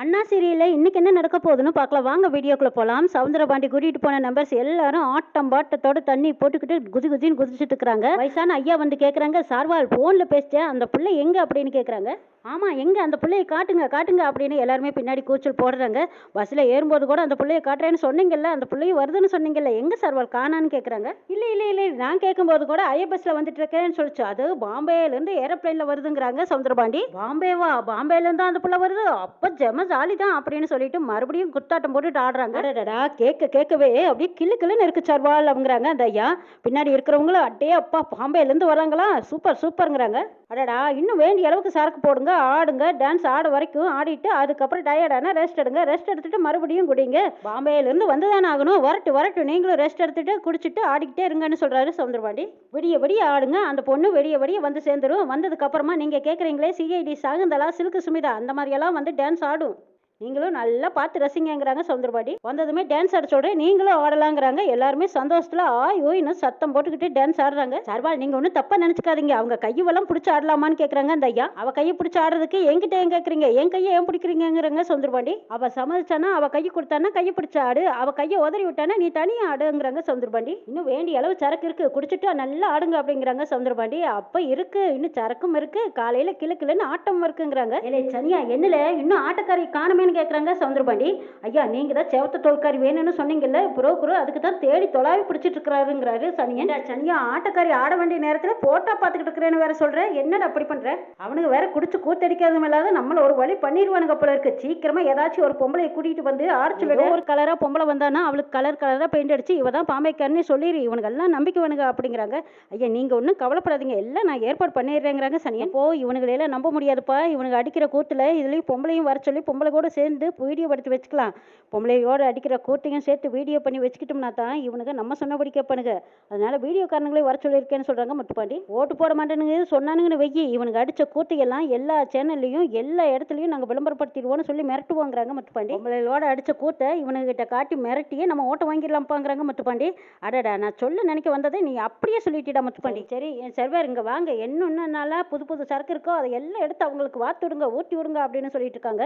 அண்ணா சீரியலில் இன்றைக்கி என்ன நடக்க போகுதுன்னு பார்க்கலாம். வாங்க வீடியோக்குள்ளே போகலாம் சவுந்தரபாண்டி கூட்டிகிட்டு போன நம்பர்ஸ் எல்லாரும் ஆட்டம் பாட்டத்தோட தண்ணி போட்டுக்கிட்டு குதி குதின்னு குதிச்சுட்டு இருக்கிறாங்க. வயசான ஐயா வந்து கேட்குறாங்க சார்வால் ஃபோனில் பேசிட்டேன் அந்த பிள்ளை எங்கே? அப்படின்னு கேட்குறாங்க ஆமாம் எங்கே? அந்த பிள்ளையை காட்டுங்க காட்டுங்க அப்படின்னு எல்லாருமே பின்னாடி கூச்சல் போடுறாங்க. பஸ்ஸில் ஏறும்போது கூட அந்த பிள்ளையை காட்டுறேன்னு சொன்னீங்கல்ல அந்த பிள்ளையை வருதுன்னு சொன்னீங்கல்ல எங்கே சார்வால் காணான்னு கேட்குறாங்க இல்லை இல்லை இல்லை நான் கேட்கும்போது கூட ஐயா பஸ்ஸில் வந்துட்டு இருக்கேன்னு சொல்லிச்சு. அது பாம்பேலேருந்து ஏரோப்ளைனில் வருதுங்கிறாங்க சவுந்தரபாண்டி. பாம்பேவா? பாம்பேலேருந்து அந்த பிள்ளை வருது. அப்போ ஜெம ஜாலி தான் அப்படின்னு சொல்லிட்டு மறுபடியும் குத்தாட்டம் போட்டுட்டு ஆடுறாங்க. அடடடா கேட்க கேட்கவே அப்படியே கிளு கிளுன்னு இருக்கு சார்வால் அவங்கிறாங்க அந்த ஐயா. பின்னாடி இருக்கிறவங்களும் அட்டே அப்பா பாம்பேலேருந்து வராங்களா சூப்பர் சூப்பருங்கிறாங்க. அடடா இன்னும் வேண்டிய அளவுக்கு சரக்கு போடுங்க ஆடுங்க டான்ஸ் ஆட வரைக்கும் ஆடிட்டு அதுக்கப்புறம் டயர்டானா ரெஸ்ட் எடுங்க. ரெஸ்ட் எடுத்துட்டு மறுபடியும் குடிங்க. பாம்பேலேருந்து வந்து தானே ஆகணும். வரட்டு வரட்டு நீங்களும் ரெஸ்ட் எடுத்துட்டு குடிச்சிட்டு ஆடிக்கிட்டே இருங்கன்னு சொல்றாரு சவுந்தரபாண்டி விடிய விடிய ஆடுங்க. அந்த பொண்ணு விடிய விடிய வந்து சேர்ந்துரும். வந்ததுக்கு அப்புறமா நீங்க கேட்குறீங்களே சிஐடி சாகுந்தலா சில்கு சுமிதா அந்த மாதிரியெல்லாம் வந்து டான்ஸ் ஆடும். நீங்களும் நல்லா பார்த்து ரசிங்கங்கிறாங்க சவுந்தரபாடி. வந்ததுமே டான்ஸ் ஆட நீங்களும் ஆடலாங்கிறாங்க. எல்லாருமே சந்தோஷத்தில் ஆய் ஓய்னு சத்தம் போட்டுக்கிட்டு டான்ஸ் ஆடுறாங்க. சர்வால் நீங்கள் ஒன்றும் தப்பாக நினச்சிக்காதீங்க. அவங்க கையெல்லாம் பிடிச்சி ஆடலாமான்னு கேட்குறாங்க அந்த ஐயா. அவள் கையை பிடிச்சி ஆடுறதுக்கு என்கிட்ட ஏன் கேட்குறீங்க என் கையை ஏன் பிடிக்கிறீங்கிறாங்க சவுந்தரபாண்டி அவள் சம்மதிச்சானா? அவள் கையை கொடுத்தானா? கையை பிடிச்சி ஆடு. அவள் கையை உதறி விட்டானா? நீ தனியாக ஆடுங்கிறாங்க சவுந்தரபாண்டி இன்னும் வேண்டிய அளவு சரக்கு இருக்கு. குடிச்சிட்டு நல்லா ஆடுங்க அப்படிங்கிறாங்க சவுந்தரபாண்டி அப்போ இருக்கு. இன்னும் சரக்கும் இருக்கு. காலையில் கிளு கிளுன்னு ஆட்டம் இருக்குங்கிறாங்க. இல்லை சனியா என்னல? இன்னும் ஆட்டக்காரி காணுமேன்னு கேட்குறாங்க சவுந்தரபாண்டி ஐயா நீங்கள் தான் செவத்த தோல்காரி வேணும்னு சொன்னீங்கல்ல புரோக்கரு அதுக்கு தான் தேடி தொலாவி பிடிச்சிட்டு இருக்கிறாருங்கிறாரு சனியன் சனியா ஆட்டக்காரி ஆட வேண்டிய நேரத்தில் போட்டோ பார்த்துக்கிட்டு இருக்கிறேன்னு வேற சொல்கிறேன் என்னடா அப்படி பண்ணுற அவனுங்க வேற குடிச்சு கூத்தடிக்காதும் இல்லாத நம்மள ஒரு வழி பண்ணிடுவானுங்க போல இருக்கு. சீக்கிரமா ஏதாச்சும் ஒரு பொம்பளையை கூட்டிகிட்டு வந்து ஆர்ச்சு விட ஒரு கலராக பொம்பளை வந்தானா அவளுக்கு கலர் கலராக பெயிண்ட் அடிச்சு இவ தான் பாம்பைக்காரனே சொல்லிடு இவனுங்கெல்லாம் நம்பிக்கை வேணுங்க அப்படிங்கிறாங்க. ஐயா நீங்கள் ஒன்றும் கவலைப்படாதீங்க எல்லாம் நான் ஏற்பாடு பண்ணிடுறேங்கிறாங்க சனியன். போ இவனுங்களெல்லாம் நம்ப முடியாதுப்பா இவனுங்க அடிக்கிற கூத்துல இதுலேயும் பொம்பளையும் வர சொல்லி பொம்பளை கூட சேர்ந்து வீடியோ எடுத்து வச்சுக்கலாம். பொம்பளையோட அடிக்கிற கூட்டையும் சேர்த்து வீடியோ பண்ணி வச்சுக்கிட்டோம்னா தான் இவனுங்க நம்ம சொன்னபடி கேட்பானுங்க. அதனால் வீடியோக்காரங்களே வர சொல்லியிருக்கேன்னு சொல்கிறாங்க முட்டுப்பாண்டி ஓட்டு போட மாட்டேனுங்க சொன்னானுங்கன்னு வெய்யி இவனுக்கு அடித்த கூத்தையெல்லாம் எல்லா சேனல்லையும் எல்லா இடத்துலையும் நாங்கள் விளம்பரப்படுத்திடுவோம்னு சொல்லி மிரட்டுவோங்கிறாங்க முட்டுப்பாண்டி பொம்பளையோட அடித்த கூட்டை இவனுக்கிட்ட காட்டி மிரட்டியே நம்ம ஓட்டை வாங்கிடலாம்ப்பாங்கிறாங்க முட்டுப்பாண்டி அடடா நான் சொல்ல நினைக்க வந்ததை நீ அப்படியே சொல்லிட்டிடா முத்துப்பாண்டி. சரி என் சர்வர் இங்கே வாங்க. என்னென்ன புது புது சரக்கு இருக்கோ அதை எல்லாம் எடுத்து அவங்களுக்கு வாத்து விடுங்க ஊட்டி விடுங்க அப்படின்னு சொல்லிட்டு இருக்காங்க.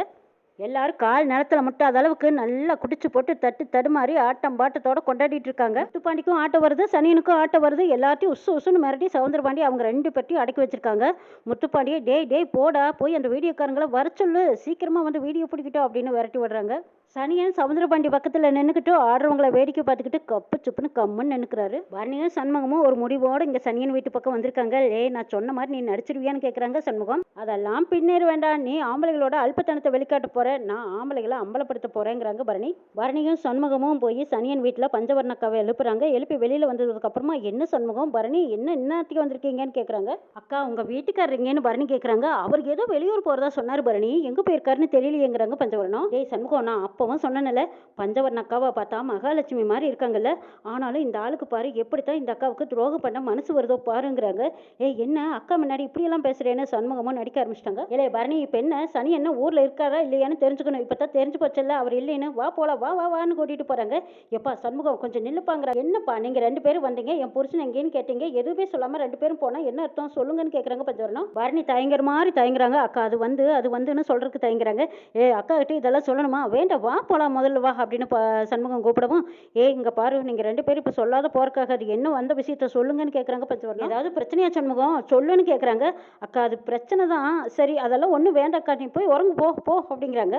எல்லாரும் கால் நிலத்துல முட்டாத அளவுக்கு நல்லா குடிச்சு போட்டு தட்டு தடுமாறி ஆட்டம் பாட்டத்தோட கொண்டாடிட்டு இருக்காங்க. முத்துப்பாண்டிக்கும் ஆட்டம் வருது சனியனுக்கும் ஆட்டம் வருது. எல்லாத்தையும் உசு உசுன்னு மிரட்டி சவுந்தரபாண்டி அவங்க ரெண்டு பேர்ட்டையும் அடக்கி வச்சிருக்காங்க. முத்துப்பாண்டியை டேய் டேய் போடா போய் அந்த வீடியோக்காரங்களை வர சொல்லு. சீக்கிரமா வந்து வீடியோ பிடிக்கிட்டோம் அப்படின்னு விரட்டி விடுறாங்க. சனியன் சமுத்திரபாண்டி பக்கத்தில் நின்றுக்கிட்டு ஆடுறவங்கள வேடிக்கை பார்த்துக்கிட்டு கப்பு சுப்புன்னு கம்முன்னு நின்றுக்கிறாரு பரணியும் சண்முகமும் ஒரு முடிவோடு இங்கே சனியன் வீட்டு பக்கம் வந்திருக்காங்க. ஏய் நான் சொன்ன மாதிரி நீ நடிச்சிருவியான்னு கேட்குறாங்க சண்முகம். அதெல்லாம் பின்னேறு வேண்டாம் நீ ஆம்பளைகளோட அல்பத்தனத்தை வெளிக்காட்ட போகிறேன் நான் ஆம்பளைகளை அம்பலப்படுத்த போகிறேங்கிறாங்க பரணி. பரணியும் சண்முகமும் போய் சனியன் வீட்டில் பஞ்சவர்ணக்காவை எழுப்புறாங்க. எழுப்பி வெளியில் வந்ததுக்கப்புறமா என்ன சண்முகம்? பரணி என்ன இன்னத்துக்கு வந்திருக்கீங்கன்னு கேட்குறாங்க அக்கா உங்கள் வீட்டுக்காரங்கன்னு பரணி கேட்குறாங்க அவர் ஏதோ வெளியூர் போகிறதா சொன்னார் பரணி. எங்கே போயிருக்காருன்னு தெரியலையேங்கிறாங்க பஞ்சவர்ணம். ஏய் சண்முகம் நான் அப்போ அப்பவும் சொன்னனல பஞ்சவர்ண அக்காவை பார்த்தா மகாலட்சுமி மாதிரி இருக்காங்கல்ல. ஆனாலும் இந்த ஆளுக்கு பாரு எப்படித்தான் இந்த அக்காவுக்கு துரோகம் பண்ண மனசு வருதோ பாருங்கிறாங்க. ஏய் என்ன அக்கா முன்னாடி இப்படியெல்லாம் பேசுறேன்னு சண்முகமும் நடிக்க ஆரம்பிச்சிட்டாங்க. இல்லையே பரணி இப்போ என்ன சனி என்ன ஊரில் இருக்காரா இல்லையான்னு தெரிஞ்சுக்கணும். இப்போ தான் தெரிஞ்சு போச்சல்ல அவர் இல்லைன்னு வா போலாம் வா வா வான்னு கூட்டிட்டு போறாங்க. எப்பா சண்முகம் கொஞ்சம் நில்லுப்பாங்கிற என்னப்பா நீங்க ரெண்டு பேரும் வந்தீங்க என் புருஷன் எங்கேன்னு கேட்டீங்க எதுவுமே சொல்லாம ரெண்டு பேரும் போனா என்ன அர்த்தம்? சொல்லுங்கன்னு கேட்குறாங்க பஞ்சவரணம். பரணி தயங்குற மாதிரி தயங்குறாங்க அக்கா அது வந்து அது வந்துன்னு சொல்றதுக்கு தயங்குறாங்க. ஏ அக்கா கிட்ட இதெல்லாம் சொல்லணுமா? வேண்டாம் வா போலாம் முதல்ல வா அப்படின்னு ப- சண்முகம் கூப்பிடவும் ஏ இங்க பாரு நீங்க ரெண்டு பேரும் இப்போ சொல்லாத போறக்காக அது என்ன வந்த விஷயத்த சொல்லுங்கன்னு கேட்குறாங்க பஞ்சவரணம். ஏதாவது பிரச்சனையா சண்முகம்? சொல்லுன்னு கேட்குறாங்க அக்கா அது பிரச்சனை தான் சரி அதெல்லாம் ஒன்றும் வேண்டாக்கா நீ போய் உறங்கு போ போ அப்படிங்கிறாங்க.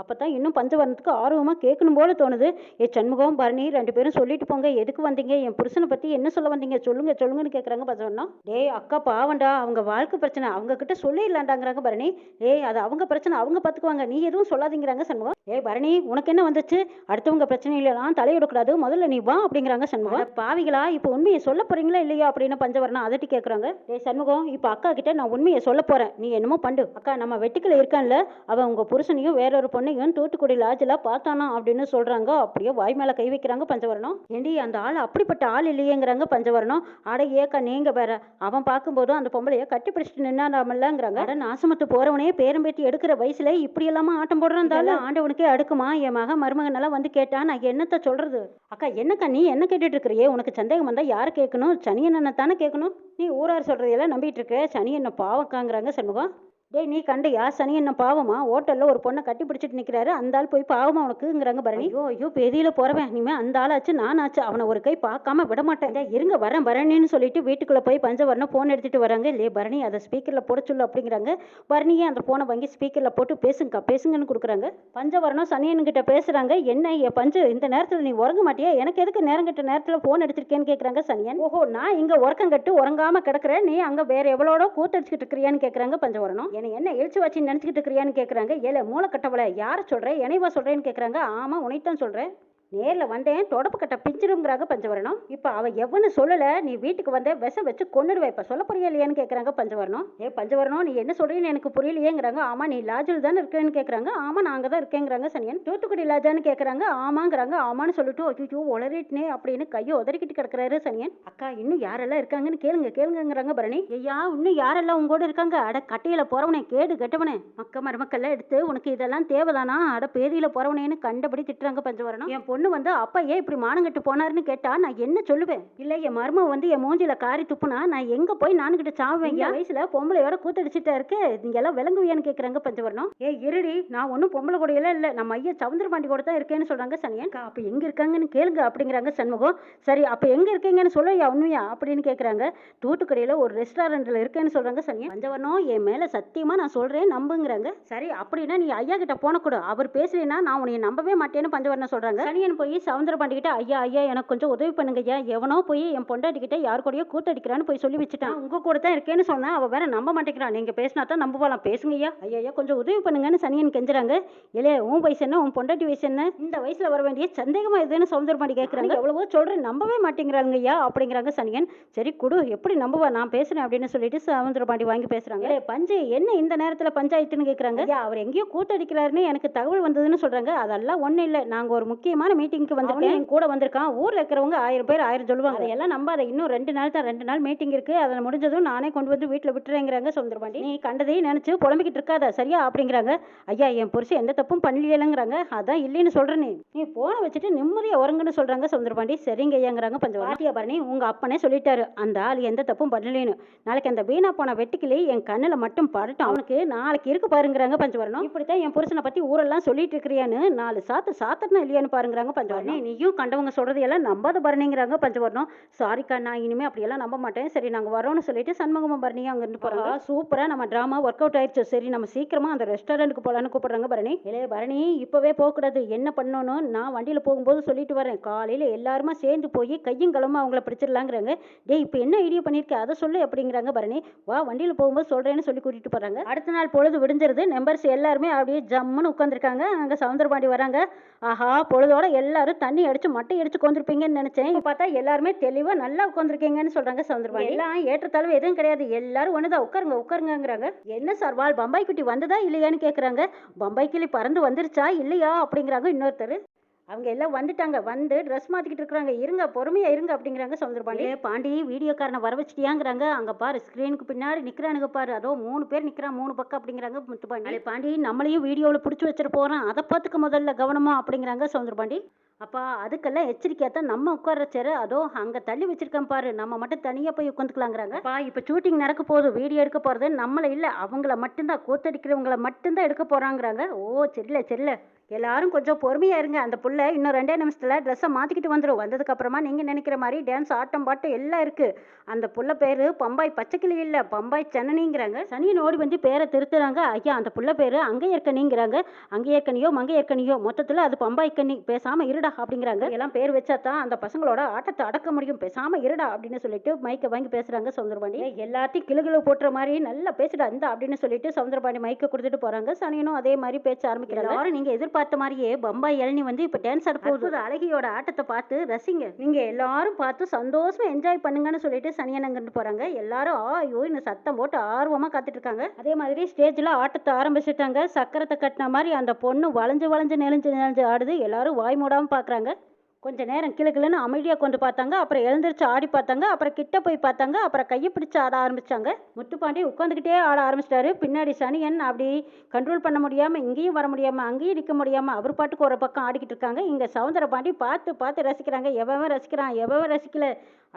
அப்போ தான் இன்னும் பஞ்சவரணத்துக்கு ஆர்வமாக கேட்கணும் போல தோணுது. ஏ சண்முகம் பரணி ரெண்டு பேரும் சொல்லிட்டு போங்க எதுக்கு வந்தீங்க? என் புருஷனை பற்றி என்ன சொல்ல வந்தீங்க? சொல்லுங்க சொல்லுங்கன்னு கேட்குறாங்க பஞ்சவர்ணம். டேய் அக்கா பாவண்டா அவங்க வாழ்க்கை பிரச்சனை அவங்க கிட்ட சொல்லிடலாண்டாங்கிறாங்க பரணி. ஏய் அது அவங்க பிரச்சனை அவங்க பார்த்துக்குவாங்க நீ எதுவும் சொல்லாதீங்கிறாங்க சண்முகம். ஏய் பரணி உனக்கு என்ன வந்துச்சு? அடுத்தவங்க பிரச்சனையிலாம் தலையிடக்கூடாது முதல்ல நீ வா அப்படிங்கிறாங்க சண்முகம். பாவிகளா இப்போ உண்மையை சொல்ல போறீங்களா இல்லையா அப்படின்னு பஞ்சவர்ணம் அதட்டி கேட்குறாங்க டேய் சண்முகம் இப்போ அக்கா கிட்ட நான் உண்மையை சொல்ல போறேன். நீ என்னமோ பண்ணு அக்கா நம்ம வெட்டுக்கில் இருக்கான்ல அவன் உங்க புருஷனையும் வேறொரு பொண்ணையும் தூத்துக்குடி லாஜில் பார்த்தானா அப்படின்னு சொல்கிறாங்க அப்படியே வாய் மேலே கை வைக்கிறாங்க பஞ்சவரணம். ஏண்டி அந்த ஆள் அப்படிப்பட்ட ஆள் இல்லையேங்கிறாங்க பஞ்சவரணம். அட ஏக்கா நீங்க வேற. அவன் பார்க்கும்போதும் அந்த பொம்பளையை கட்டி பிடிச்சிட்டு நின்னாடாமல்லங்கிறாங்க அட நாசமத்து போகிறவனே பேரம் பேட்டி எடுக்கிற வயசில் இப்படி எல்லாமா ஆட்டம் போடுறாந்தால ஆண்டவனுக்கே அடுக்குமா? என் மக மருமகனெல்லாம் வந்து கேட்டா நான் என்னத்த சொல்கிறது அக்கா என்னக்கா நீ என்ன கேட்டுட்டு இருக்கிறியே உனக்கு சந்தேகம் வந்தால் யார் கேட்கணும்? சனி என்ன தானே கேட்கணும்? நீ ஊரார் சொல்றதையெல்லாம் நம்பிட்டு இருக்க. சனி என்ன பாவக்காங்கிறாங்க சண்முகம். டேய் நீ கண்டையா? சனி என்ன பாவமா? ஹோட்டல்ல ஒரு பொண்ணை கட்டி பிடிச்சிட்டு நிக்கிறாரு. அந்த ஆள் போய் பாவமா உனக்குங்கிறாங்க பரணி. ஐயோ ஐயோ பெதியில போறவன். இனிமே அந்த ஆளாச்சு நானாச்சு. அவனை ஒரு கை பார்க்காம விட மாட்டேன். இருங்க வரேன் பரணின்னு சொல்லிட்டு வீட்டுக்குள்ள போய் பஞ்சவரணம் போன் எடுத்துட்டு வராங்க. இல்லையே பரணி அதை ஸ்பீக்கர்ல போட சொல்லு அப்படிங்கிறாங்க. பரணியே அந்த போனை வாங்கி ஸ்பீக்கர்ல போட்டு பேசுங்கக்கா பேசுங்கன்னு கொடுக்குறாங்க. பஞ்சவரணம் சனியன் கிட்ட பேசுறாங்க. என்ன ஏ பஞ்சு இந்த நேரத்துல நீ உறங்க மாட்டியா? எனக்கு எதுக்கு நேரம் கட்ட நேரத்துல போன் எடுத்திருக்கேன்னு கேக்குறாங்க சனியன். ஓஹோ நான் இங்க உறக்கம் கட்டு உறங்காம கிடக்குறேன். நீ அங்க வேற எவ்வளோட கூத்தடிச்சுக்கிட்டு இருக்கிறியான்னு கேக்குறாங்க பஞ்சவரணம். என்ன என்ன எழுச்சி வச்சு நினச்சிக்கிட்டு இருக்கிறியான்னு கேட்குறாங்க ஏல மூளைக்கட்டவளை யாரை சொல்கிறேன் என்னைவா சொல்கிறேன்னு கேட்குறாங்க ஆமா உனைத்தான் சொல்கிறேன் நேரில் வந்தேன் தொடப்பு கட்ட பிஞ்சிருங்கிறாங்க பஞ்சவரணம். இப்போ அவள் எவனு சொல்லலை நீ வீட்டுக்கு வந்த விஷம் வச்சு கொன்னுடுவேன் இப்போ சொல்ல போறியா இல்லையான்னு கேக்குறாங்க பஞ்சவரணம். ஏ பஞ்சவரணம் நீ என்ன சொல்றீன்னு எனக்கு புரியலையேங்கிறாங்க. ஆமாம் நீ லாஜில் தானே இருக்கேன்னு கேட்குறாங்க ஆமாம் நான் அங்கதான் இருக்கேங்கிறாங்க சனியன். தூத்துக்குடி லாஜான்னு கேட்குறாங்க ஆமாங்கிறாங்க. ஆமான்னு சொல்லிட்டு ஐயோ உளறிட்டுனே அப்படின்னு கையை உதறிக்கிட்டு கிடக்குறாரு சனியன். அக்கா இன்னும் யாரெல்லாம் இருக்காங்கன்னு கேளுங்க கேளுங்கங்கிறாங்க பரணி. ஐயா இன்னும் யாரெல்லாம் உங்களோட இருக்காங்க? அட கட்டையில் போறவனே கேடு கெட்டவனே. மக்க மருமக்கெல்லாம் எடுத்து உனக்கு இதெல்லாம் தேவைதானா? அட பேதியில் போறவனேன்னு கண்டபடி திட்டுறாங்க பஞ்சவரணம். என் பொண்ணு வந்து அப்பா ஏன் இப்படி மானங்கட்டு போனாருன்னு கேட்டா நான் என்ன சொல்லுவேன்? இல்ல என் மருமக வந்து என் மூஞ்சில காரி துப்புனா நான் எங்க போய் நானுகிட்ட சாவேன் என் வயசுல பொம்பளையோட கூத்தடிச்சிட்டா இருக்கு? நீங்க எல்லாம் விளங்குவியான்னு கேக்குறாங்க பஞ்சவரணம். ஏ இருடி நான் ஒன்றும் பொம்பளை கூடையில இல்ல. நம்ம ஐயா சவுந்தரபாண்டி கூட தான் இருக்கேன்னு சொல்றாங்க சனியன். அப்ப எங்க இருக்காங்கன்னு கேளுங்க அப்படிங்கிறாங்க சண்முகம். சரி அப்ப எங்க இருக்கீங்கன்னு சொல்லையா உண்மையா? அப்படின்னு கேக்குறாங்க. தூத்துக்குடியில ஒரு ரெஸ்டாரண்ட்ல இருக்கேன்னு சொல்றாங்க சனியன். பஞ்சவரணம் என் மேல சத்தியமா நான் சொல்றேன் நம்புங்கிறாங்க. சரி அப்படின்னா நீ ஐயா கிட்ட போன கூட. அவர் பேசலைன்னா நான் உன்னை நம்பவே மாட்டேன்னு பஞ்சவரணம் சொல்றாங்க. சனியன் போய் சவுந்தரபாண்டி கிட்ட ஐயா ஐயா எனக்கு கொஞ்சம் உதவி பண்ணுங்க ஐயா எவனோ போய் என் பொண்டாட்டி கிட்ட யார் கூடயோ கூத்தடிக்கிறான்னு போய் சொல்லி வச்சுட்டான். உங்க கூட தான் இருக்கேன்னு சொன்னா அவ வேற நம்ப மாட்டேங்கிறான் நீங்க பேசினா தான் நம்பலாம் பேசுங்க ஐயா ஐயா ஐயா கொஞ்சம் உதவி பண்ணுங்கன்னு சனியன் கெஞ்சுறாங்க. இல்லே உன் வயசு என்ன? உன் பொண்டாட்டி வயசு என்ன? இந்த வயசுல வர வேண்டிய சந்தேகமா இதுன்னு சவுந்தரபாண்டி கேட்கறாங்க எவ்வளவோ சொல்றேன் நம்பவே மாட்டேங்கிறாங்க ஐயா அப்படிங்கிறாங்க சனியன். சரி குடு. எப்படி நம்புவா? நான் பேசுறேன் அப்படின்னு சொல்லிட்டு சவுந்தரபாண்டி வாங்கி பேசுறாங்க. "ஏலே, பஞ்சு என்ன இந்த நேரத்துல பஞ்சாயத்துன்னு கேக்குறாங்க? ஐயா அவர் எங்கேயோ கூத்தடிக்கிறாருன்னு எனக்கு தகவல் வந்ததுன்னு சொல்றாங்க. அதெல்லாம் ஒண்ணும் இல்ல. நாங்க ஒரு முக்கியமான மீட்டிங்க்கு வந்திருக்கேன். என் கூட வந்திருக்கான். ஊர்ல இருக்கிறவங்க ஆயிரம் பேர் ஆயிரம் சொல்லுவாங்க. அதையெல்லாம் நம்பாத. இன்னும் ரெண்டு நாள் தான். ரெண்டு நாள் மீட்டிங் இருக்கு. அதை முடிஞ்சதும் நானே கொண்டு வந்து வீட்டுல விட்டுறேங்கிறாங்க சவுந்தரபாண்டி நீ கண்டதையும் நினைச்சு புலம்பிக்கிட்டு இருக்காத. சரியா? அப்படிங்கிறாங்க. ஐயா என் புருஷன் எந்த தப்பும் பண்ணலையேலங்கிறாங்க. அதான் இல்லைன்னு சொல்றேனே. நீ போனை வச்சுட்டு நிம்மதியா உறங்குன்னு சொல்றாங்க சவுந்தரபாண்டி சரிங்க ஐயாங்கிறாங்க பஞ்சம் பாட்டியா பரணி? உங்க அப்பனே சொல்லிட்டாரு. அந்த ஆள் எந்த தப்பும் பண்ணலேன்னு நாளைக்கு அந்த வீணா போன வெட்டுக்கிளி என் கண்ணுல மட்டும் படட்டும். அவனுக்கு நாளைக்கு இருக்கு பாருங்கிறாங்க பஞ்சவரணம். இப்படித்தான் என் புருஷனை பத்தி ஊரெல்லாம் சொல்லிட்டு இருக்கிறியான்னு நாலு சாத்து சாத்தனா இல்லையான்னு பாருங்கிறாங்க பஞ்சவரணம். நீயும் கண்டவங்க சொல்றது எல்லாம் நம்பாத பரணிங்கிறாங்க பஞ்சவரணம். சாரிக்கா நான் இனிமே அப்படியெல்லாம் நம்ப மாட்டேன். சரி நாங்க வரோம்னு சொல்லிட்டு சண்முகமும் பரணியும் அங்க இருந்து போறாங்க சூப்பரா நம்ம டிராமா ஒர்க் அவுட் ஆயிடுச்சு. சரி நம்ம சீக்கிரமா அந்த ரெஸ்டாரண்ட்டுக்கு போலான்னு கூப்பிடுறாங்க பரணி. இல்லையே பரணி இப்பவே போக கூடாது என்ன பண்ணணும் நான் வண்டியில போகும்போது சொல்லிட்டு வரேன். காலையில எல்லாருமா சேர்ந்து போய் கையும் களமா அவங்கள பிடிச்சிடலாங்கிறாங்க. டேய் இப்போ என்ன ஐடியா பண்ணியிருக்க அதை சொல்லு அப்படிங்கிறாங்க பரணி. வா வண்டியில் போகும்போது சொல்கிறேன்னு சொல்லி கூட்டிகிட்டு போகிறாங்க அடுத்த நாள் பொழுது விடிஞ்சிருது. மெம்பர்ஸ் எல்லாருமே அப்படியே ஜம்முன்னு உட்காந்துருக்காங்க அங்கே சவுந்தரபாண்டி வராங்க. ஆஹா பொழுதோட எல்லாரும் தண்ணி அடிச்சு மட்டை அடிச்சு உட்காந்துருப்பீங்கன்னு நினைச்சேன். இப்போ பார்த்தா எல்லாருமே தெளிவாக நல்லா உட்காந்துருக்கீங்கன்னு சொல்கிறாங்க சவுந்தரபாண்டி எல்லாம் ஏற்றத்தாழ்வு எதுவும் கிடையாது. எல்லாரும் ஒன்று தான் உட்காருங்க உட்காருங்கிறாங்க என்ன சார் வால் பம்பாய் குட்டி வந்ததா இல்லையான்னு கேட்குறாங்க பம்பாய் கிளி பறந்து வந்துருச்சா இல்லையா? அப்படிங்கிறாங்க இன்னொருத்தர். அவங்க எல்லாம் வந்துட்டாங்க. வந்து ட்ரெஸ் மாத்திக்கிட்டு இருக்காங்க இருங்க பொறுமையா இருங்க அப்படிங்கிறாங்க சவுந்தரபாண்டி "ஏய், பாண்டி வீடியோக்காரனை வர வச்சிட்டியாங்கிறாங்க. அங்க பாரு ஸ்க்ரீனுக்கு பின்னாடி நிக்கிறானுங்க பாரு. அதோ மூணு பேர் நிக்கிறான் மூணு பக்கம் அப்படிங்கிறாங்க முத்துப்பாண்டி. "அலே, பாண்டி நம்மளையும் வீடியோவில் பிடிச்சி வச்சிட போறோம் அதை பார்த்துக்க முதல்ல கவனமா அப்படிங்கிறாங்க சவுந்தரபாண்டி அப்பா அதுக்கெல்லாம் எச்சரிக்கையாக தான் நம்ம உட்கார்ற சேரு அதோ அங்கே தள்ளி வச்சிருக்கேன் பாரு. நம்ம மட்டும் தனியாக போய் உட்காந்துக்கலாங்கிறாங்க. அப்பா இப்போ ஷூட்டிங் நடக்க போகுது. வீடியோ எடுக்க போகிறது நம்மளை இல்லை அவங்கள மட்டும்தான் கூத்தடிக்கிறவங்கள மட்டும்தான் எடுக்க போகிறாங்கிறாங்க ஓ சரில சரில எல்லாரும் கொஞ்சம் பொறுமையாக இருங்க. அந்த புள்ள இன்னும் ரெண்டே நிமிஷத்தில் ட்ரெஸ்ஸை மாற்றிக்கிட்டு வந்துடும் வந்ததுக்கு அப்புறமா நினைக்கிற மாதிரி டான்ஸ் ஆட்டம் பாட்டு எல்லாம் இருக்குது அந்த புள்ள பேர் பம்பாய் பச்சைக்கிளி இல்லை பம்பாய் சன்னனிங்கிறாங்க. சனியன் ஓடி வந்து பேரை திருத்துறாங்க. ஐயா அந்த புள்ள பேரு அங்கையற்கனிங்கிறாங்க அங்கையற்கனியோ மங்கையற்கனியோ மொத்தத்தில் அது பம்பாய் கனி பேசாமல் இருடா அப்படிங்கிறாங்க. எல்லாம் பேர் வச்சா தான் அந்த பசங்களோட ஆட்டத்தை அடக்க முடியும். பேசாமல் இருடா அப்படின்னு சொல்லிட்டு மைக்கை வாங்கி பேசுகிறாங்க சவுந்தரபாண்டி எல்லாத்தையும் கிளுகிளு போட்டுற மாதிரி நல்லா பேசுடா இந்த அப்படின்னு சொல்லிட்டு சவுந்தரபாண்டி மைக்கை கொடுத்துட்டு போகிறாங்க சனியனும் அதே மாதிரி பேச ஆரம்பிக்கிறாங்க. யாரும் நீங்கள் எதிர்பார்த்து மாதிரியே பம்பாய் இளநி வந்து இப்போ டான்ஸ் ஆட போகுது. அழகியோட ஆட்டத்தை பார்த்து ரசிங்க. நீங்க எல்லாரும் பார்த்து சந்தோஷமா என்ஜாய் பண்ணுங்கன்னு சொல்லிட்டு சனியனங்கன்னு போறாங்க. எல்லாரும் ஆயோ இந்த சத்தம் போட்டு ஆர்வமா காத்துட்டு இருக்காங்க அதே மாதிரி ஸ்டேஜ்ல ஆட்டத்தை ஆரம்பிச்சிட்டாங்க. சக்கரத்தை கட்டின மாதிரி அந்த பொண்ணு வளைஞ்சு வளைஞ்சு நெளிஞ்சு நெளிஞ்சு ஆடுது. எல்லாரும் வாய் மூடாம பாக்குறாங்க. கொஞ்ச நேரம் கிளுகிளுன்னு அமைதியாக கொண்டு பார்த்தாங்க. அப்புறம் எழுந்திரிச்சு ஆடி பார்த்தாங்க. அப்புறம் கிட்ட போய் பார்த்தாங்க. அப்புறம் கையை பிடிச்சி ஆட ஆரம்பித்தாங்க முத்துப்பாண்டி உட்காந்துக்கிட்டே ஆட ஆரம்பிச்சிட்டாரு. பின்னாடி சனியன் அப்படி கண்ட்ரோல் பண்ண முடியாமல் இங்கேயும் வர முடியாமல் அங்கேயும் நிற்க முடியாமல் அவர் பாட்டுக்கு ஒரு பக்கம் ஆடிக்கிட்டு இருக்காங்க. இங்கே சவுந்தர பாண்டி பார்த்து பார்த்து ரசிக்கிறாங்க. எவன் ரசிக்கிறான்? எவன் ரசிக்கல?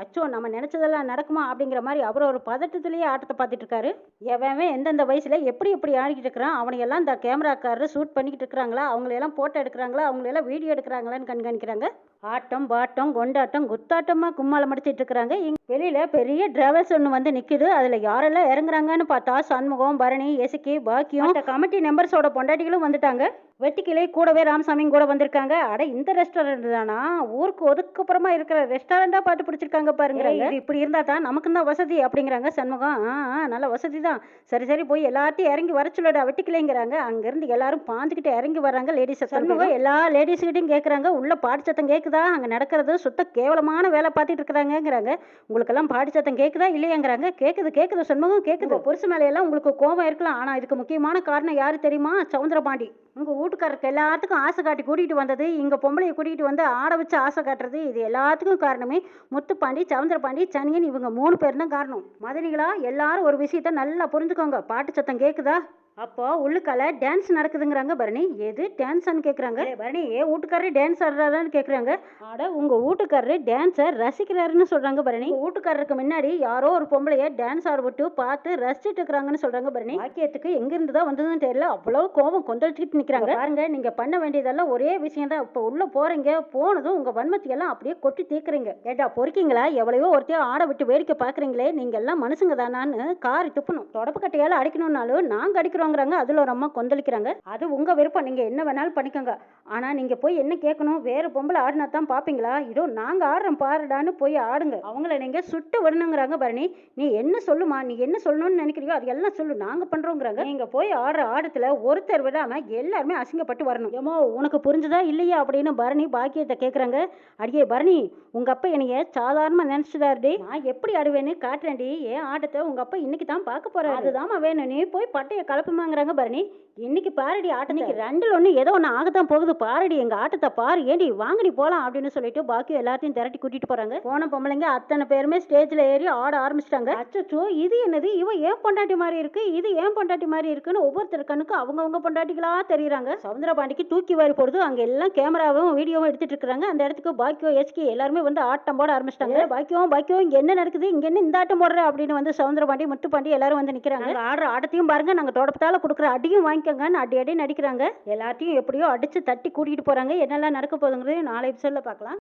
அச்சோ நம்ம நினச்சதெல்லாம் நடக்குமா? அப்படிங்கிற மாதிரி அவர் ஒரு பதட்டத்திலேயே ஆட்டத்தை பார்த்துட்டு இருக்காரு. எவன் எந்தெந்த வயசில் எப்படி எப்படி ஆடிக்கிட்டு இருக்கிறான்? அவனையெல்லாம் இந்த கேமராக்காரர் ஷூட் பண்ணிக்கிட்டு இருக்கிறாங்களா? அவங்களையெல்லாம் ஃபோட்டோ எடுக்கிறாங்களா? அவங்களையெல்லாம் வீடியோ எடுக்கிறாங்களான்னு கண்காணிக்கிறாங்க. ஆட்டம் பாட்டம் கொண்டாட்டம் குத்தாட்டமாக கும்மாளம் அடிச்சிட்டு இருக்கிறாங்க. வெளியில பெரிய டிராவல்ஸ் ஒன்று வந்து நிக்குது. அதுல யாரெல்லாம் இறங்குறாங்கன்னு பார்த்தா சண்முகம் பரணி எசுக்கி பாக்கியம். அந்த கமிட்டி மெம்பர்ஸோட பொண்டாட்டிகளும் வந்துட்டாங்க. வெட்டிக்கிளை கூடவே ராமசாமியும் கூட வந்திருக்காங்க. அட இந்த ரெஸ்டாரண்ட் தானா? ஊருக்கு ஒதுக்குப்புறமா இருக்கிற ரெஸ்டாரண்டா பார்த்து பிடிச்சிருக்காங்க பாருங்க. இது இப்படி இருந்தா தான் நமக்கு தான் வசதி அப்படிங்கிறாங்க சண்முகம். ஆ ஆ, நல்ல வசதி தான். சரி சரி போய் எல்லாத்தையும் இறங்கி வர சொல்லடா வெட்டிக்கிளைங்கிறாங்க. அங்கிருந்து எல்லாரும் பாஞ்சுக்கிட்டு இறங்கி வர்றாங்க லேடிஸ் சண்முகம் எல்லா லேடிஸ்கிட்டையும் கேட்குறாங்க உள்ள பாட்டு சத்தம் கேட்குதா அங்கே நடக்கிறது சுத்த கேவலமான வேலை பார்த்துட்டு இருக்கிறாங்கங்கிறாங்க. உங்களுக்கெல்லாம் பாட்டு சத்தம் கேட்குதா இல்லையாங்கிறாங்க. கேட்குது கேட்குது சண்முகம் கேட்குது புருஷ மேலையெல்லாம் உங்களுக்கு கோபம் இருக்கலாம். ஆனால் இதுக்கு முக்கியமான காரணம் யாரு தெரியுமா? சவுந்தரபாண்டி. உங்கள் வீட்டுக்காரருக்கு எல்லாத்துக்கும் ஆசை காட்டி கூட்டிகிட்டு வந்தது இங்கே பொம்பளையை கூட்டிகிட்டு வந்து ஆட வச்சு ஆசை காட்டுறது இது எல்லாத்துக்கும் காரணமே முத்துப்பாண்டி சவுந்தரபாண்டி சனியன் இவங்க மூணு பேர் தான் காரணம். மதுரைகளா எல்லாரும் ஒரு விஷயத்த நல்லா புரிஞ்சுக்கோங்க. பாட்டு சத்தம் கேட்குதா அப்போ உள்ளுக்கால டான்ஸ் நடக்குதுங்கிறாங்க பரணி. எது டான்ஸான்னு கேட்குறாங்க பரணி ஏ வீட்டுக்காரரு டான்ஸ் ஆடுறாரான்னு கேட்குறாங்க ஆட உங்கள் வீட்டுக்காரரு டான்ஸை ரசிக்கிறாருன்னு சொல்கிறாங்க பரணி. வீட்டுக்காரருக்கு முன்னாடி யாரோ ஒரு பொம்பளைய டான்ஸ் ஆட விட்டு பார்த்து ரசிச்சுட்டு இருக்கிறாங்கன்னு சொல்கிறாங்க பரணி. வாக்கியத்துக்கு எங்கேருந்து தான் வந்ததுன்னு தெரியல. அவ்வளோ கோபம் கொந்தளிச்சுக்கிட்டு நிற்கிறாங்க பாருங்க நீங்கள் பண்ண வேண்டியதெல்லாம் ஒரே விஷயம் தான். இப்போ உள்ளே போகிறீங்க போனதும் உங்கள் வன்மத்தையெல்லாம் அப்படியே கொட்டி தீர்க்குறீங்க ஏட்டா பொறுக்கீங்களா? எவ்வளையோ ஒருத்தையோ ஆட விட்டு வேடிக்கை பார்க்குறீங்களே நீங்கள் எல்லாம் மனுஷங்க தானான்னு காரி துப்பணும். தொடப்பு கட்டையால் அடிக்கணும்னாலும் நாங்கள் அடிக்கிறோங்கிறாங்க அதில் ஒரு அம்மா கொந்தளிக்கிறாங்க. அது உங்கள் விருப்பம். நீங்கள் என்ன வேணாலும் பண்ணிக்கோங்க. ஆனால் நீங்கள் போய் என்ன கேட்கணும்? வேறு பொம்பளை ஆடினா தான் பார்ப்பீங்களா இதோ நாங்கள் ஆடுறோம் பாருடான்னு போய் ஆடுங்க. அவங்கள நீங்கள் சுட்டு வரணுங்கிறாங்க பரணி. நீ என்ன சொல்லுமா? நீ என்ன சொல்லணும்னு நினைக்கிறியோ அது எல்லாம் சொல்லு. நாங்கள் பண்ணுறோங்கிறாங்க நீங்கள் போய் ஆடுற ஆடத்தில் ஒருத்தர் விடாமல் எல்லாருமே அசிங்கப்பட்டு வரணும். ஏமோ உனக்கு புரிஞ்சுதா இல்லையா? அப்படின்னு பரணி பாக்கியத்தை கேட்குறாங்க அடியே பரணி உங்கள் அப்பா என்னைய சாதாரணமாக நினச்சிட்டாருடி. நான் எப்படி ஆடுவேன்னு காட்டுறேன்டி. ஏன் ஆட்டத்தை உங்கள் அப்பா இன்னைக்கு தான் பார்க்க போகிறாரு அதுதாம்மா வேணும். நீ போய் பட்டையை கலப்புமாங்கிறாங்க பரணி இன்னைக்கு பாரடி ஆட்டம் இன்னைக்கு ரெண்டில் ஒன்று ஏதோ ஒன்று ஆகத்தான் போகுது. பாரடி எங்கள் ஆட்டத்தை பாரு. ஏண்டி வாங்கடி போகலாம் அப்படின்னு சொல்லிட்டு பாக்கி எல்லாத்தையும் திரட்டி கூட்டிட்டு போகிறாங்க போன பொம்பளைங்க அத்தனை பேருமே ஸ்டேஜில் ஏறி ஆட ஆரம்பிச்சிட்டாங்க. அச்சோ இது என்னது? இவ ஏன் பொண்டாட்டி மாதிரி இருக்கு? இது ஏன் பொண்டாட்டி மாதிரி இருக்குன்னு ஒவ்வொருத்தர் கண்ணுக்கு அவங்கவங்க பொண்டாட்டிகளா தெரியுறாங்க. சவுந்தரபாண்டிக்கு தூக்கி வாரி போடுது. அங்க எல்லாம் கேமராவும் வீடியோவும் எடுத்துட்டு இருக்காங்க அந்த இடத்துக்கு பாக்கியோ எஸ்கி எல்லாருமே வந்து ஆட்டம் போட ஆரம்பிச்சிட்டாங்க. பாக்கியம் பாக்கியம் இங்க என்ன நடக்குது? இங்க என்ன இந்த ஆட்டம் போடுற அப்படின்னு வந்து சவுந்தரபாண்டி முத்துப்பாண்டி எல்லாரும் வந்து நிக்கிறாங்க. நாங்க ஆடுற ஆட்டத்தையும் பாருங்க. நாங்க தொடப்பத்தால கொடுக்குற அடியும் வாங்கிக்கோங்கன்னு அடி அடி நடிக்கிறாங்க எல்லாத்தையும் எப்படியோ அடிச்சு தட்டி கூட்டிட்டு போறாங்க. என்னெல்லாம் நடக்க போகுதுங்கிறது நாளை எபிசோடில் பார்க்கலாம்.